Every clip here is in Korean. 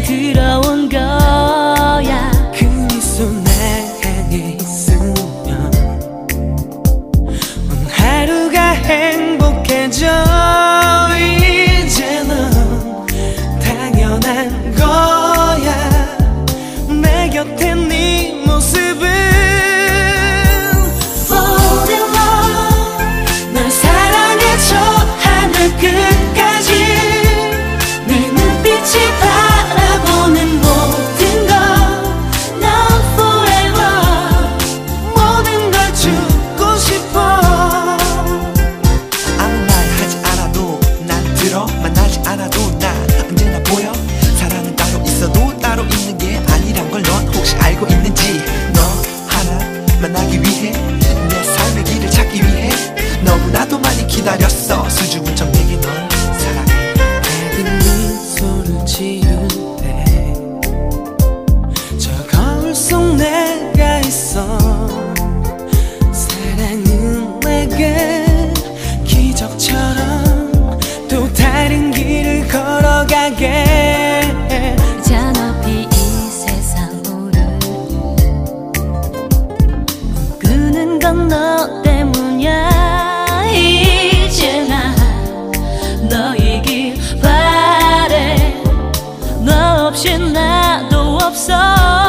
听。like you be here. Eh? вообще надо в сон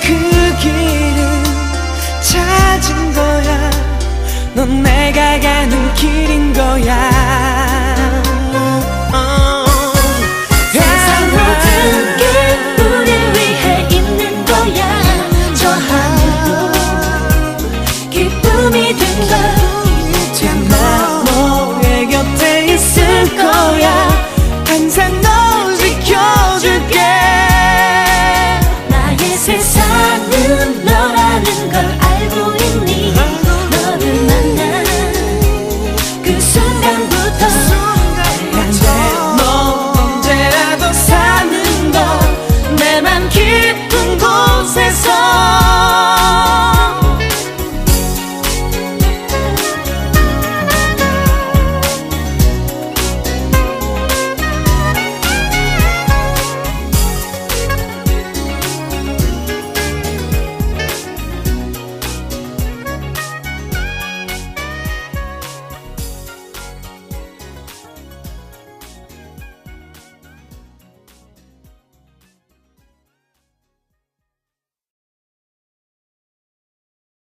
그 길을 찾은 거야. 넌 내가 가는 길인 거야.